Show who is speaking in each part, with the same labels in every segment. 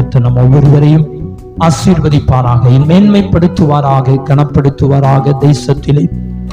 Speaker 1: கர்த்தர் நம் ஒவ்வொருவரையும் ஆசீர்வதிப்பாராக மேன்மைப்படுத்துவாராக கனப்படுத்துவாராக தேசத்திலே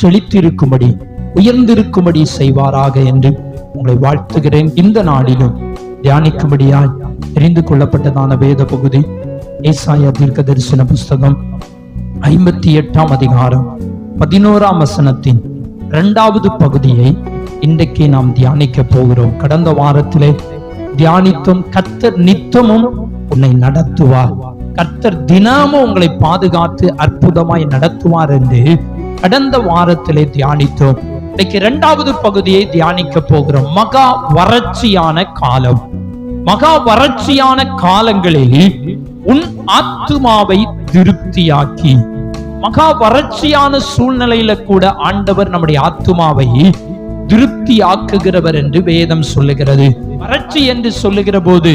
Speaker 1: செழித்திருக்கும்படி உயர்ந்திருக்கும்படி செய்வாராக என்று உங்களை வாழ்த்துகிறேன். இந்த நாளிலும் தியானிக்கும்படியாய் தெரிந்து கொள்ளப்பட்டதான வேத பகுதி ஏசாய தீர்க்க தரிசன புஸ்தகம் ஐம்பத்தி எட்டாம் அதிகாரம் பதினோராம் வசனத்தின் இரண்டாவது பகுதியை இன்றைக்கு நாம் தியானிக்க போகிறோம். கடந்த வாரத்திலே தியானித்தும் கத்தர் நித்தமும் உன்னை நடத்துவார் கர்த்தர் தினமும் உங்களை பாதுகாத்து அற்புதமாய் நடத்துவார் என்று கடந்த வாரத்திலே தியானித்தோம். இன்னைக்கு இரண்டாவது பகுதியை தியானிக்க போகிறோம். மகா வறட்சியான காலம். மகா வறட்சியான காலங்களில் உன் ஆத்துமாவை திருப்தியாக்கி. மகா வறட்சியான சூழ்நிலையில கூட ஆண்டவர் நம்முடைய ஆத்துமாவை திருப்தி ஆக்குகிறவர் என்று வேதம் சொல்லுகிறது. வறட்சி என்று சொல்லுகிற போது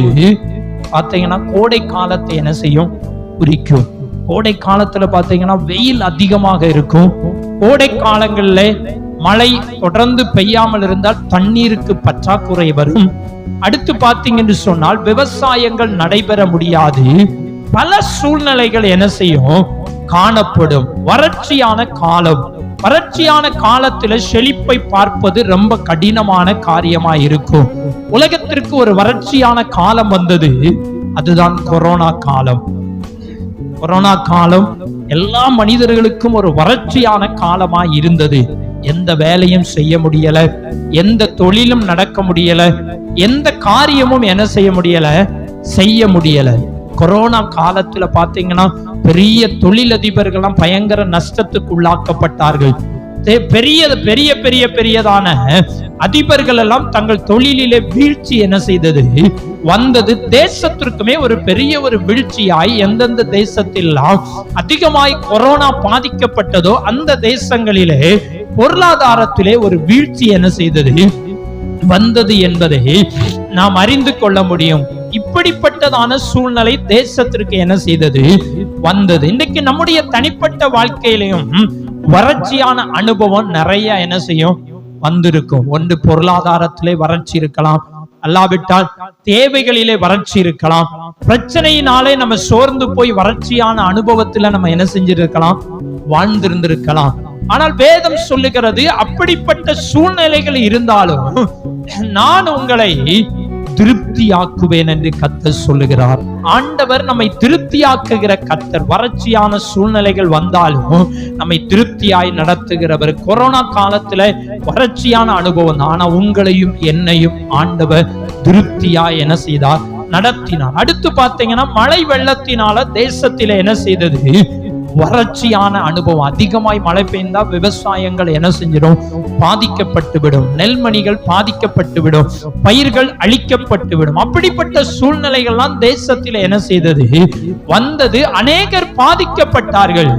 Speaker 1: பார்த்தீங்கன்னா கோடை காலத்தை என்ன செய்யும்? குறிக்கும். கோடை காலத்துல பாத்தீங்கன்னா வெயில் அதிகமாக இருக்கும். கோடை காலங்கள்ல மழை தொடர்ந்து பெய்யாமல் இருந்தால் தண்ணீருக்கு பற்றாக்குறை வரும். அடுத்து பாத்தீங்கன்னு சொன்னால் விவசாயங்கள் நடைபெற முடியாது. பல சூழ்நிலைகள் என்ன செய்யும்? காணப்படும். வறட்சியான காலம். வறட்சியான காலத்துல செழிப்பை பார்ப்பது ரொம்ப கடினமான காரியமா இருக்கும் உலகத்திற்கு ஒரு வறட்சியான காலம் வந்தது அதுதான் கொரோனா காலம். கொரோனா காலம் எல்லா மனிதர்களுக்கும் ஒரு வறட்சியான காலமா இருந்தது எந்த வேலையும் செய்ய முடியல எந்த தொழிலும் நடக்க முடியல எந்த காரியமும் என்ன செய்ய முடியல செய்ய முடியல. கொரோனா காலத்துல பாத்தீங்கன்னா பெரிய தொழிலதிபர்கள்லாம் பயங்கர நஷ்டத்துக்கு உள்ளாக்கப்பட்டார்கள் தே- பெரிய பெரிய பெரிய பெரியதான அதிபர்கள் எல்லாம் தங்கள் தொழிலிலே வீழ்ச்சி என்ன செய்தது? வந்தது தேசத்திற்குமே ஒரு பெரிய ஒரு வீழ்ச்சியாய் எந்தெந்த தேசத்திலாம் அதிகமாய் கொரோனா பாதிக்கப்பட்டதோ அந்த தேசங்களிலே பொருளாதாரத்திலே ஒரு வீழ்ச்சி என்ன செய்தது? வந்தது என்பதை நாம் அறிந்து கொள்ள முடியும். இப்படிப்பட்டதான சூழ்நிலை தேசத்திற்கு என்ன செய்தது? வந்தது. இன்னைக்கு நம்முடைய தனிப்பட்ட வாழ்க்கையிலையும் வறட்சியான அனுபவம் நிறைய என்ன செய்யும்? வந்திருக்கும். ஒன்று பொருளாதாரத்திலே வறட்சி இருக்கலாம். அல்லாவிட்டால் தேவைகளிலே வறட்சி இருக்கலாம். பிரச்சனையினாலே நம்ம சோர்ந்து போய் வறட்சியான அனுபவத்துல நம்ம என்ன செஞ்சிருக்கலாம்? வாழ்ந்திருந்திருக்கலாம். ஆனால் வேதம் சொல்லுகிறது அப்படிப்பட்ட சூழ்நிலைகள் இருந்தாலும் நான் உங்களை திருப்தியாக்குவேன் என்று கத்தர் சொல்லுகிறார். ஆண்டவர் நம்மை திருப்தியாக்குகிற கத்தர் வறட்சியான சூழ்நிலைகள் வந்தாலும் நம்மை திருப்தியாய் நடத்துகிறவர். கொரோனா காலத்துல வறட்சியான அனுபவம் தான். ஆனா உங்களையும் என்னையும் ஆண்டவர் திருப்தியாய் என்ன செய்தார்? நடத்தினார். அடுத்து பார்த்தீங்கன்னா மழை வெள்ளத்தினால தேசத்தில என்ன செய்தது? வறட்சியான அனுபவம். அதிகமாய் மழை பெய்ந்தா விவசாயங்கள் என்ன செஞ்சிடும்? பாதிக்கப்பட்டு விடும் நெல்மணிகள் பாதிக்கப்பட்டு விடும் பயிர்கள் அழிக்கப்பட்டு விடும் அப்படிப்பட்ட சூழ்நிலைகள்லாம் தேசத்தில் என்ன செய்தது? வந்தது. அநேகர் பாதிக்கப்பட்டார்கள்.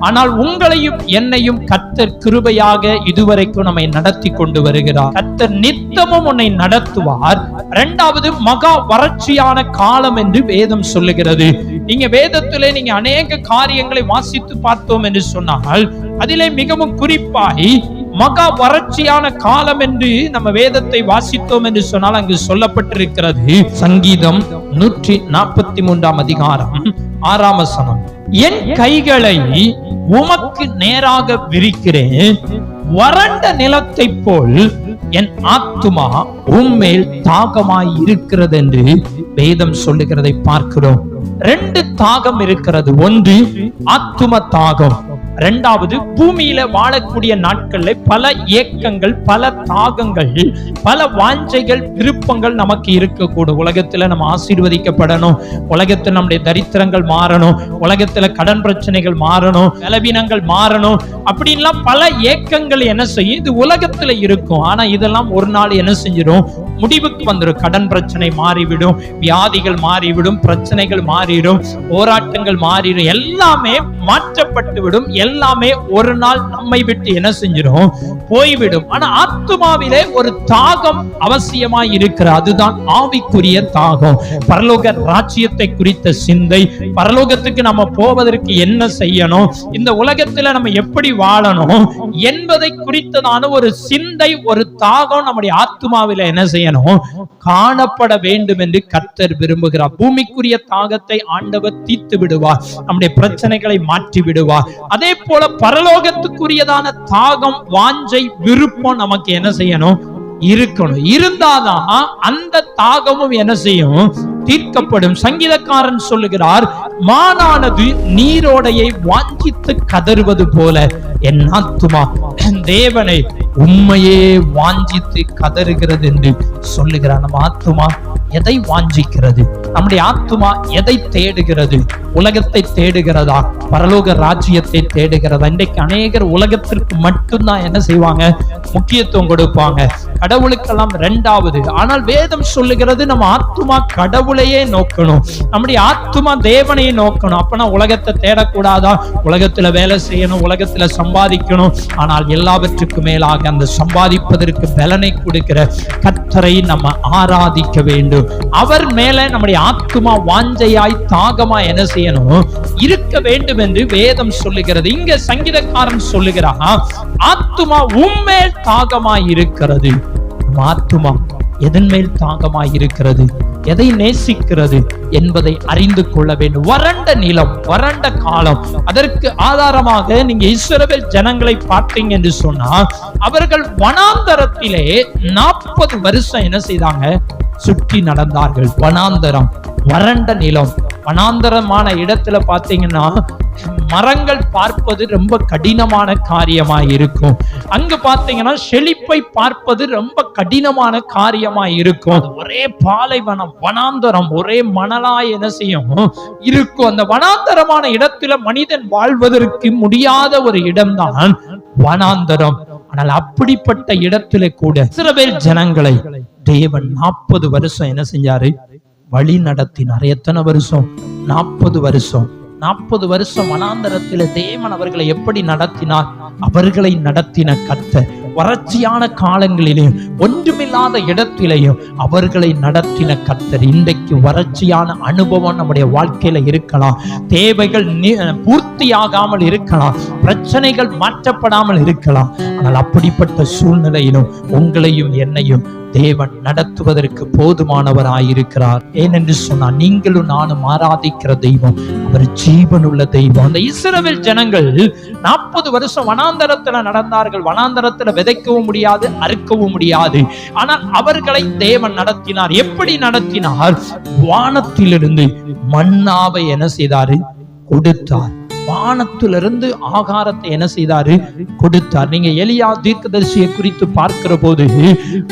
Speaker 1: ஆனால் உங்களையும் என்னையும் கத்தர் கிருபையாக இதுவரைக்கும் நம்மை நடத்தி கொண்டு வருகிறார். கத்தர் நித்தமும் உன்னை நடத்துவார். இரண்டாவது மகா வறட்சியான காலம் என்று வேதம் சொல்லுகிறது. நீங்க வேதத்திலே நீங்க அநேக காரியங்களை வாசித்து பார்த்தோம் என்று சொன்னால் அதிலே மிகவும் குறிப்பாய் மகா வறட்சியான காலம் என்று நம்ம வேதத்தை வாசித்தோம் என்று சொன்னால் அங்கு சொல்லப்பட்டிருக்கிறது. சங்கீதம் நூற்றி நாற்பத்தி மூன்றாம் அதிகாரம் ஆறாம் வசனம். என் கைகளை உமக்கு நேராக விரிக்கிறேன். வறண்ட நிலத்தை போல் என் ஆத்துமா உம்மேல் தாகமாய் இருக்கிறது என்று வேதம் சொல்லுகிறதை பார்க்கிறோம். ரெண்டு தாகம் இருக்கிறது. ஒன்று ஆத்தும தாகம். ரெண்டாவது பூமியில வாழக்கூடிய நாட்கள்ல பல ஏக்கங்கள் பல தாகங்கள் பல வாஞ்சைகள் விருப்பங்கள் நமக்கு இருக்கக்கூடும். உலகத்துல நம்ம ஆசீர்வதிக்கப்படணும். உலகத்துல நம்முடைய தரித்திரங்கள் மாறணும். உலகத்துல கடன் பிரச்சனைகள் மாறணும். பலவீனங்கள் மாறணும். அப்படின்லாம் பல ஏக்கங்கள் என்ன செய்யும்? இது உலகத்துல இருக்கும். ஆனா இதெல்லாம் ஒரு நாள் என்ன செஞ்சிடும்? முடிவுக்கு வந்துடும் கடன் பிரச்சனை மாறிவிடும். வியாதிகள் மாறிவிடும் பிரச்சனைகள் மாறிடும் போராட்டங்கள் மாறிடும். எல்லாமே மாற்றப்பட்டு விடும் எல்லாமே ஒரு நாள் நம்மை விட்டு என்ன செஞ்சிடும் போய்விடும். ஆனா ஆத்மாவிலே ஒரு தாகம் அவசியமாய் இருக்கிற அதுதான் ஆவிக்குரிய தாகம். பரலோக ராஜ்யத்தை குறித்த சிந்தை. பரலோகத்துக்கு நம்ம போவதற்கு என்ன செய்யணும்? இந்த உலகத்துல நம்ம எப்படி வாழணும்? என்பதை குறித்ததான ஒரு சிந்தை ஒரு தாகம் நம்முடைய ஆத்மாவில என்ன செய்ய செய்யணும் காணப்பட வேண்டும் என்று கர்த்தர் விரும்புகிறார். பூமிக்குரிய தாகத்தை ஆண்டவர் தீர்த்து விடுவார். நம்முடைய பிரச்சனைகளை மாற்றி விடுவார். அதே போல பரலோகத்துக்குரியதான தாகம் வாஞ்சை விருப்பம் நமக்கு என்ன செய்யணும்? இருக்கணும். இருந்தாதான் அந்த தாகமும் என்ன செய்யும்? தீர்க்கப்படும். சங்கீதக்காரன் சொல்லுகிறார் மானானது நீரோடையை வாஞ்சித்து கதறுவது போல என் ஆத்துமா தேவனை உண்மையே வாஞ்சித்து கதறுகிறது என்று சொல்லுகிறார் நம்ம ஆத்துமா எதை வாஞ்சிக்கிறது? நம்முடைய ஆத்துமா எதை தேடுகிறது? உலகத்தை தேடுகிறதா? பரலோக ராஜ்யத்தை தேடுகிறதா? இன்றைக்கு அநேகர் உலகத்திற்கு மட்டும்தான் என்ன செய்வாங்க? முக்கியத்துவம் கொடுப்பாங்க. கடவுளுக்கெல்லாம் ரெண்டாவது. ஆனால் வேதம் சொல்லுகிறது நம்ம ஆத்துமா கடவுள் கடவுளையே நோக்கணும். நம்முடைய ஆத்மா தேவனையே நோக்கணும். அப்பனா உலகத்தை தேடக்கூடாதா? உலகத்துல வேலை செய்யணும் உலகத்துல சம்பாதிக்கணும். ஆனால் எல்லாவற்றுக்கும் மேலாக அந்த சம்பாதிப்பதற்கு பலனை கொடுக்கிற கத்தரை நம்ம ஆராதிக்க வேண்டும். அவர் மேல நம்முடைய ஆத்மா வாஞ்சையாய் தாகமா என்ன செய்யணும்? இருக்க வேண்டும் என்று வேதம் சொல்லுகிறது. இங்க சங்கீதக்காரன் சொல்லுகிறான் ஆத்மா உம்மேல் தாகமாய் இருக்கிறது. ஆத்மா எதன் மேல் தாகமாய் இருக்கிறது எதை நேசிக்கிறது என்பதை அறிந்து கொள்ள வேண்டும். வறண்ட நிலம் வறண்ட காலம். அதற்கு ஆதாரமாக நீங்க இஸ்ரவேல் ஜனங்களை பார்த்தீங்க என்று சொன்னா அவர்கள் வனாந்தரத்திலே நாற்பது வருஷம் என்ன செய்தாங்க? சுற்றி நடந்தார்கள். வனாந்தரம் வறண்ட நிலம் வனாந்தரமான இடத்துல பாத்தீங்கன்னா மரங்கள் பார்ப்பது ரொம்ப கடினமான காரியமா இருக்கும். அங்க பாத்தீங்கன்னா செழிப்பை பார்ப்பது ரொம்ப கடினமான காரியமா இருக்கும். ஒரே பாலைவனம் வனாந்தரம் ஒரே மணலாய் என்ன செய்யும்? இருக்கும். அந்த வனாந்தரமான இடத்துல மனிதன் வாழ்வதற்கு முடியாத ஒரு இடம்தான் வனாந்தரம். ஆனால் அப்படிப்பட்ட இடத்துல கூட சிறவேல் ஜனங்களை தேவன் நாற்பது வருஷம் என்ன செஞ்சாரு? வழி நடத்தினார். எத்தனை வருஷம்? நாற்பது வருஷம். நாற்பது வருஷம் வனாந்தரத்தில தேவன் அவர்களை எப்படி நடத்தினார்? அவர்களை நடத்தின கத்தர் வறட்சியான காலங்களிலேயும் ஒன்றுமில்லாத இடத்திலேயும் அவர்களை நடத்தின கத்தர் இன்றைக்கு வறட்சியான அனுபவம் நம்முடைய வாழ்க்கையில இருக்கலாம். தேவைகள் பூர்த்தியாகாமல் இருக்கலாம். பிரச்சனைகள் மாற்றப்படாமல் இருக்கலாம். ஆனால் அப்படிப்பட்ட சூழ்நிலையிலும் உங்களையும் என்னையும் தேவன் நடத்துவதற்கு போதுமானவராயிருக்கிறார். ஏனென்று சொன்னால் நீங்களும் நானும் ஆராதிக்கிற தெய்வம் அவர் ஜீவனுள்ள தெய்வம். அந்த இஸ்ரவேல் ஜனங்கள் நாற்பது வருஷம் வனாந்தரத்துல நடந்தார்கள். வனாந்தரத்துல விதைக்கவும் முடியாது அறுக்கவும் முடியாது. ஆனால் அவர்களை தேவன் நடத்தினார். எப்படி நடத்தினார்? வானத்திலிருந்து மன்னாவை என்ன செய்தாரு? கொடுத்தார். வானத்திலிருந்து ஆகாரத்தை என்ன செய்தாரு? கொடுத்தார். நீங்க எலியா தீர்க்கதரிசியை குறித்து பார்க்கிற போது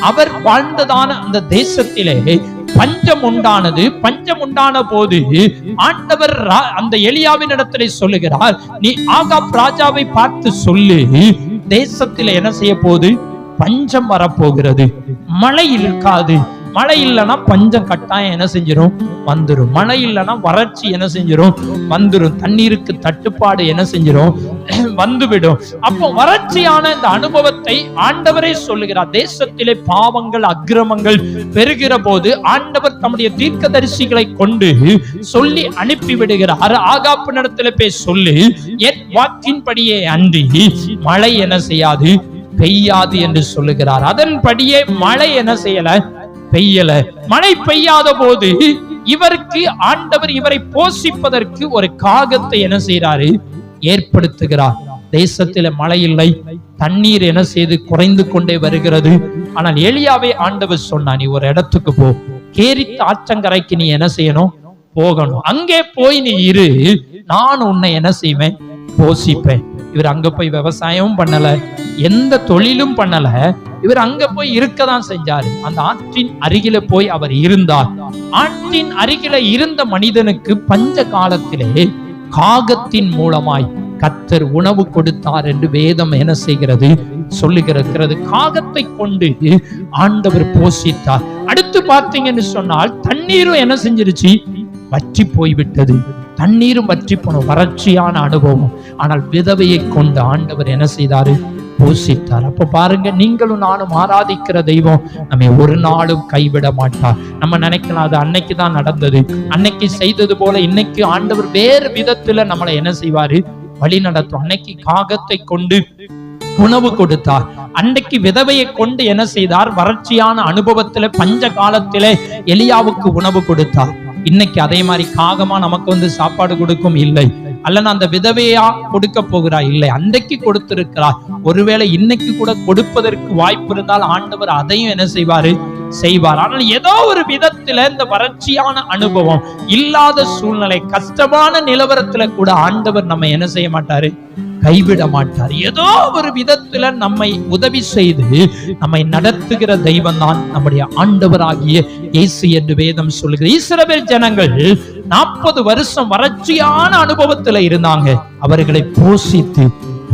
Speaker 1: அவர் வாழ்ந்ததான அந்த தேசத்திலே பஞ்சம் உண்டானது. பஞ்சம் உண்டான போது ஆண்டவர் ரா- அந்த எலியாவின் இடத்திலே சொல்லுகிறார் நீ ஆகாப் ராஜாவை பார்த்து சொல்லு. தேசத்தில் என்ன செய்ய போகுது பஞ்சம் வரப்போகிறது. மழை இருக்காது மழை இல்லைன்னா பஞ்சம் கட்டாயம் என்ன செஞ்சிரும்? வந்துடும் மழை இல்லைன்னா வறட்சி என்ன செஞ்சிடும் வந்துடும் தண்ணீருக்கு தட்டுப்பாடு என்ன செஞ்சிடும் வந்துவிடும். அப்போ வறட்சியான இந்த அனுபவத்தை ஆண்டவரே சொல்லுகிறார். தேசத்திலே பாவங்கள் அக்கிரமங்கள் பெருகிற போது ஆண்டவர் தம்முடைய தீர்க்கதரிசிகளை கொண்டு சொல்லி அனுப்பி விடுகிறார். ஆகாப்பு நடத்தில போய் சொல்லி என் வாக்கின்படியே அன்றி மழை என்ன செய்யாது? பெய்யாது என்று சொல்லுகிறார். அதன்படியே மழை என்ன செய்யல? பெய்யல. மழை பெய்யாத போது இவருக்கு ஆண்டவர் இவரை போஷிப்பதற்கு ஒரு காகத்தை என்ன செய்யறாரு ஏற்படுத்துகிறார். தேசத்தில மழை இல்லை. தண்ணீர் என்ன செய்து குறைந்து கொண்டே வருகிறது. ஆனால் எளியாவே ஆண்டவர் சொன்னா நீ ஒரு இடத்துக்கு போ. கேரித்த ஆற்றங்கரைக்கு நீ என்ன செய்யணும்? போகணும். அங்கே போய் நீ இரு. நான் உன்னை என்ன செய்வேன்? போஷிப்பேன். இவர் அங்க போய் விவசாயமும் பண்ணல. எந்த தொழிலும் பண்ணல. இவர் அங்க போய் இருக்க தான் செஞ்சாரு. அந்த ஆற்றின் அருகில போய் அவர் இருந்தார். ஆற்றின் அருகில இருந்த மனிதனுக்கு பஞ்ச காலத்திலே காகத்தின் மூலமாய் கத்தர் உணவு கொடுத்தார் என்று வேதம் என்ன செய்கிறது? சொல்லுகிறது காகத்தை கொண்டு ஆண்டவர் போஷித்தார். அடுத்து பார்த்தீங்கன்னு சொன்னால் தண்ணீரும் என்ன செஞ்சிருச்சு? வற்றி போய்விட்டது. தண்ணீரும் வற்றி போன வறட்சியான அனுபவம். ஆனால் விதவையை கொண்டு ஆண்டவர் என்ன செய்தாரு? போஷித்தார் அப்போ பாருங்க நீங்களும் நானும் ஆராதிக்கிற தெய்வம் நம்மை ஒரு நாளும் கைவிட மாட்டார் நம்ம நினைக்கலாம் அது அன்னைக்கு தான் நடந்தது. அன்னைக்கு செய்தது போல இன்னைக்கு ஆண்டவர் வேறு விதத்துல நம்மளை என்ன செய்வாரு? வழி நடத்தும். அன்னைக்கு காகத்தை கொண்டு உணவு கொடுத்தார். அன்றைக்கு விதவையை கொண்டு என்ன செய்தார்? வறட்சியான அனுபவத்துல பஞ்ச காலத்திலே எலியாவுக்கு உணவு கொடுத்தார். இன்னைக்கு அதே மாதிரி காகமா நமக்கு வந்து சாப்பாடு கொடுக்கும் இல்லை. அல்லனா அந்த விதவையா கொடுக்க போகிறாய்? இல்லை அன்றைக்கு கொடுத்திருக்கிறார் ஒருவேளை இன்னைக்கு கூட கொடுப்பதற்கு வாய்ப்பு இருந்தால் ஆண்டவர் அதையும் என்ன செய்வாரு? செய்வார். ஆனால் ஏதோ ஒரு விதத்துல இந்த வறட்சியான அனுபவம் இல்லாத சூழ்நிலை கஷ்டமான நிலவரத்துல கூட ஆண்டவர் நம்ம என்ன செய்ய மாட்டாரு? கைவிட மாட்டார் ஏதோ ஒரு விதத்துல நம்மை உதவி செய்து நம்மை நடத்துகிற தெய்வம் தான் நம்முடைய ஆண்டவராகிய இயேசு என்று வேதம் சொல்லுகிறது. இஸ்ரவேல் ஜனங்கள் நாற்பது வருஷம் வறட்சியான அனுபவத்துல இருந்தாங்க. அவர்களை போஷித்து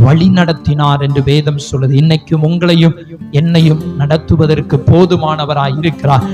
Speaker 1: வழி நடத்தினார் என்று வேதம் சொல்லுது. இன்னைக்கும் உங்களையும் என்னையும் நடத்துவதற்கு போதுமானவராய் இருக்கிறார்